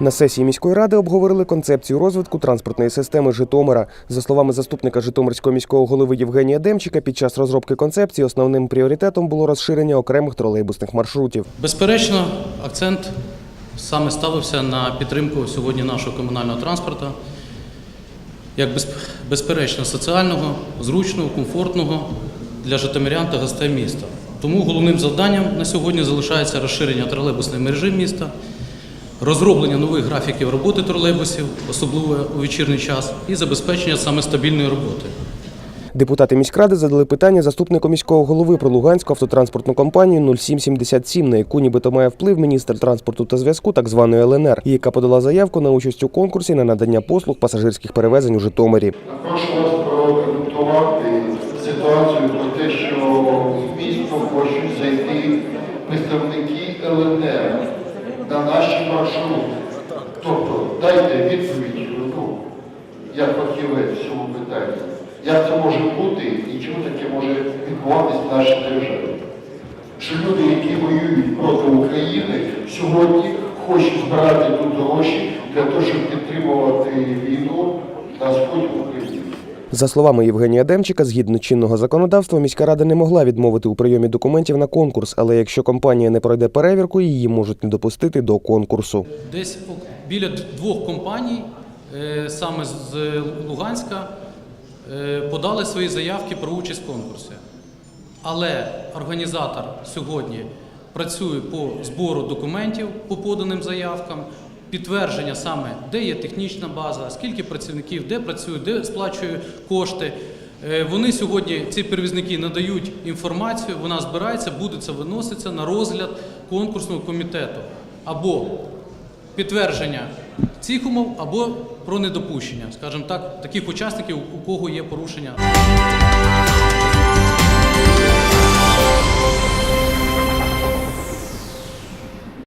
На сесії міської ради обговорили концепцію розвитку транспортної системи Житомира. За словами заступника Житомирського міського голови Євгенія Демчика, під час розробки концепції основним пріоритетом було розширення окремих тролейбусних маршрутів. Безперечно, акцент саме ставився на підтримку сьогодні нашого комунального транспорту, як безперечно соціального, зручного, комфортного для житомирян та гостей міста. Тому головним завданням на сьогодні залишається розширення тролейбусної мережі міста, розроблення нових графіків роботи тролейбусів, особливо у вечірній час, і забезпечення саме стабільної роботи. Депутати міськради задали питання заступнику міського голови про Луганську автотранспортну компанію 0777, на яку нібито має вплив міністр транспорту та зв'язку так званої ЛНР, і яка подала заявку на участь у конкурсі на надання послуг пасажирських перевезень у Житомирі. Прошу вас прокоментувати ситуацію про те, що в місто хочуть зайти представники ЛНР на наші маршрути. Тобто дайте відповідь, ну, як фахівець в цьому питанні. Як це може бути і чому таке може відбуватись в нашій державі? Що люди, які воюють проти України, сьогодні хочуть збирати тут гроші для того, щоб підтримувати війну на сході України. За словами Євгенія Демчика, згідно чинного законодавства, міська рада не могла відмовити у прийомі документів на конкурс, але якщо компанія не пройде перевірку, її можуть не допустити до конкурсу. Десь біля двох компаній, е, саме з Луганська, е, подали свої заявки про участь в конкурсі. Але організатор сьогодні працює по збору документів по поданим заявкам, підтвердження саме, де є технічна база, скільки працівників, де працюють, де сплачують кошти. Е, Вони сьогодні, ці перевізники, надають інформацію, вона збирається, буде це виноситься на розгляд конкурсного комітету. Або підтвердження цих умов, або про недопущення, скажімо так, таких учасників, у кого є порушення.